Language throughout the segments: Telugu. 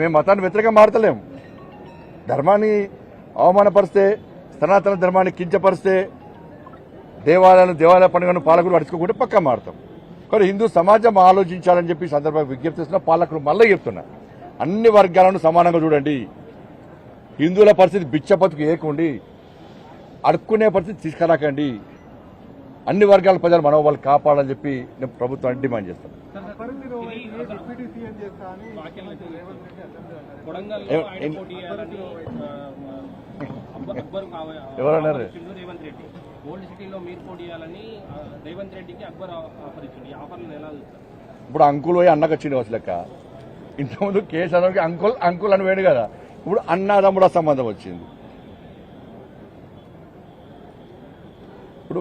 మేము మతాన్ని వ్యతిరేకంగా మారతలేము. ధర్మాన్ని అవమానపరిస్తే సనాతన ధర్మాన్ని కించపరిస్తే దేవాలయాలను దేవాలయ పండుగను పాలకులు అడుచుకోకుండా పక్కా మారుతాం. కానీ హిందూ సమాజం ఆలోచించాలని చెప్పి సందర్భంగా విజ్ఞప్తి చేస్తున్నా పాలకులు మళ్ళీ చెప్తున్నా. అన్ని వర్గాలను సమానంగా చూడండి. హిందువుల పరిస్థితి బిచ్చపతికి ఏకుండి అడుక్కునే పరిస్థితి తీసుకురాకండి. అన్ని వర్గాల ప్రజల మనోభావాలు కాపాడాలని చెప్పి నేను ప్రభుత్వాన్ని డిమాండ్ చేస్తాను ఎవరన్నారు? ఆఫర్ ఇచ్చిండు రేవంత్ రెడ్డి ఓల్డ్ సిటీలో మీరు పోటీ చేయాలని ఆ, రేవంత్ రెడ్డికి అక్బర్ ఆ- ఆఫర్ ఇచ్చిండు ఈ ఆఫర్లను ఎలా చూస్తారు? ఇప్పుడు అంకుల్ పోయి అన్నకు వచ్చింది అసలు లెక్క. ఇంతకుముందు కేసీఆర్కి అంకుల్ అంకుల్ అని వేడు కదా. ఇప్పుడు అన్నదమ్ముడ సంబంధం వచ్చింది. ఇప్పుడు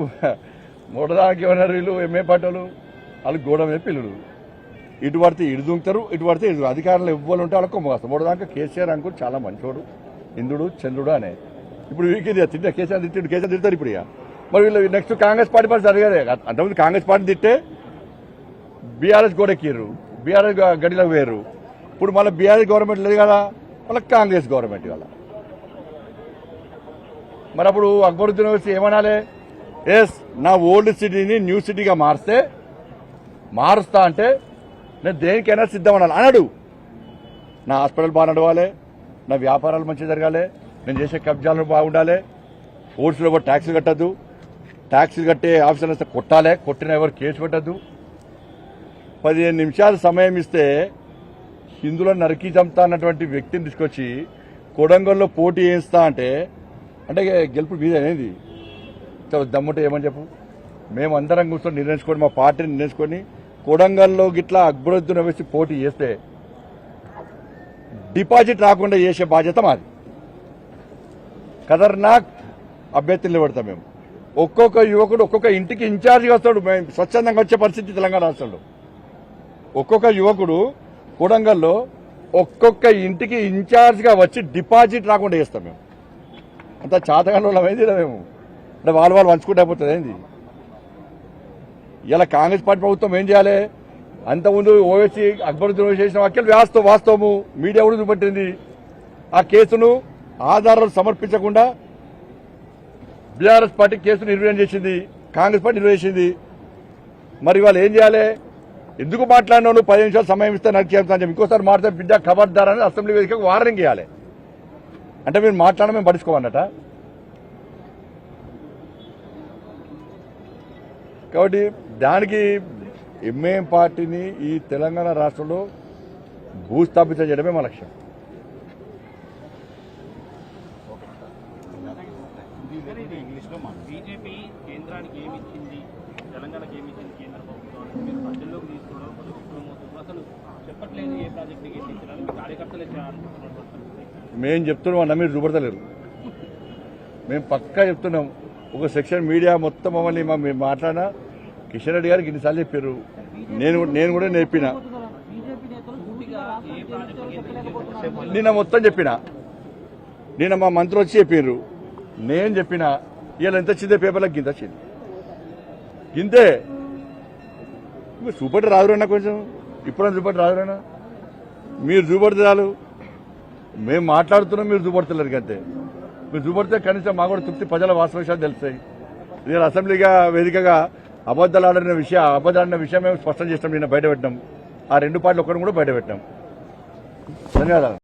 మూడదానికి ఏమన్నారు వీళ్ళు? ఎంఏ పాటలు వాళ్ళు గోడ మీద పిల్లలు ఇటు పడితే ఇటు దుంకుతారు ఇటు పడితే ఇటు అధికారులు ఇవ్వాలి ఉంటే వాళ్ళకి మూడు దాకా కేసీఆర్ అంకుల్ చాలా మంచోడు. ఇంద్రుడు చంద్రుడు అనే. ఇప్పుడు వీరికి తిట్టే కేసీఆర్ తిట్టాడు కేసీఆర్ తిడతారు ఇప్పుడు ఇక. మరి వీళ్ళు నెక్స్ట్ కాంగ్రెస్ పార్టీ పరిస్థితి అడిగారే అంతకుముందు కాంగ్రెస్ పార్టీ తిట్టే బీఆర్ఎస్ గోడెక్కిర్రు. ఎక్కిర్రు బీఆర్ఎస్ గడిలోకి వేరు ఇప్పుడు మళ్ళీ బీఆర్ఎస్ గవర్నమెంట్ లేదు కదా. మళ్ళీ కాంగ్రెస్ గవర్నమెంట్ కదా మరి అప్పుడు అక్బరుద్దీన్ వేసి ఏమనాలి? ఎస్ నా ఓల్డ్ సిటీని న్యూ సిటీగా మారిస్తే మారుస్తా అంటే నేను దేనికైనా సిద్ధం అనాలి అన్నాడు నా హాస్పిటల్ బాగా నడవాలి. నా వ్యాపారాలు మంచిగా జరగాలి. నేను చేసే కబ్జాలు బాగుండాలి. ఓట్స్లో కూడా ట్యాక్సీలు కట్టద్దు. ట్యాక్సీలు కట్టే ఆఫీసర్లు వస్తే కొట్టాలి. కొట్టిన ఎవరు కేసు పెట్టద్దు. పదిహేను నిమిషాలు సమయం ఇస్తే హిందువులను నరికి చంపుతా అన్నటువంటి వ్యక్తిని తీసుకొచ్చి కొడంగల్లో పోటీ చేయిస్తా అంటే అంటే గెలుపు మీదనేది దమ్ముంటే ఏమని చెప్పు? మేము అందరం కూర్చొని నిర్ణయించుకొని మా పార్టీని నిర్ణయించుకొని కొడంగల్లో గిట్లా అక్బరుద్దీన్ వేసి పోటీ చేస్తే డిపాజిట్ రాకుండా చేసే బాధ్యత మాది. ఖతర్నాక్ అభ్యర్థులు నిలబడతాం మేము. ఒక్కొక్క యువకుడు ఒక్కొక్క ఇంటికి ఇన్ఛార్జిగా వస్తాడు మేము స్వచ్ఛందంగా వచ్చే పరిస్థితి తెలంగాణ రాష్ట్రంలో. ఒక్కొక్క యువకుడు కొడంగల్లో ఒక్కొక్క ఇంటికి ఇన్ఛార్జ్గా వచ్చి డిపాజిట్ రాకుండా చేస్తాం మేము. అంత చాతగా అయింది మేము? అంటే వాళ్ళు వాళ్ళు పంచుకుంటే అయిపోతుంది ఏంది? ఇలా కాంగ్రెస్ పార్టీ ప్రభుత్వం ఏం చేయాలి? అంతకుముందు ఓవైసీ అక్బరుద్దీన్ చేసిన వ్యాఖ్యలు వాస్తవం వాస్తవము మీడియా కూడా చూపెట్టింది. ఆ కేసును ఆధారాలు సమర్పించకుండా బీఆర్ఎస్ పార్టీ కేసును నిర్వహణ చేసింది కాంగ్రెస్ పార్టీ నిర్వహించింది మరి వాళ్ళు ఏం చేయాలి? ఎందుకు మాట్లాడినావు నువ్వు పది నిమిషాలు సమయం ఇస్తే నాకు చెప్తాను చెప్పి ఇంకోసారి మాట్లాడితే బిడ్డ ఖబర్దారని అసెంబ్లీ వేదికకు వార్నింగ్ ఇవ్వాలి. అంటే మీరు మాట్లాడడం మేము పడుచుకోమన్నట కాబట్టి దానికి ఎంఏఎం పార్టీని ఈ తెలంగాణ రాష్ట్రంలో భూస్థాపితం చేయడమే మా లక్ష్యం. బీజేపీ కేంద్రానికి ఏమి ఇచ్చింది? తెలంగాణకి ఏమి ఇచ్చింది కేంద్ర ప్రభుత్వం? మీరు ప్రజల్లోకి తీసుకోవడం ప్రభుత్వం అసలు చెప్పట్లేదు ఏ ప్రాజెక్టుకి ఏం ఇచ్చినారు మీ కార్యకర్తలే చేయాలనుకుంటున్నారు మేము చెప్తున్నాం అన్న మీరు చూపడతలేరు మేము పక్కా చెప్తున్నాం. ఒక సెక్షన్ మీడియా మొత్తం మమ్మల్ని మేము మాట్లాడినా కిషన్ రెడ్డి గారికి ఇన్నిసార్లు చెప్పారు. నేను నేను కూడా నేర్పిన. నిన్న మొత్తం చెప్పిన. నిన్న మా మంత్రి వచ్చి చెప్పారు నేను చెప్పిన ఇవాళ ఎంత వచ్చిందే పేపర్లకు గింత వచ్చింది. గింతే. మీరు చూపట్టి రాదురన్నా కొంచెం. ఇప్పుడు చూపట్టి రాదురన్నా. మీరు చూపడితే చాలు. మేము మాట్లాడుతున్నాం మీరు చూపడతలేరు అంతే మీరు చూపడితే కనీసం మాకు కూడా తృప్తి ప్రజల వాస్తవ విషయాలు తెలుస్తాయి. నేను అసెంబ్లీగా వేదికగా అబద్దాలు ఆడిన విషయం అబద్దాలు ఆడిన విషయం మేము స్పష్టం చేస్తాం నిన్న బయటపెట్టినాం ఆ రెండు పార్టీలు ఒక్కరిని కూడా బయటపెట్టినాం ధన్యవాదాలు.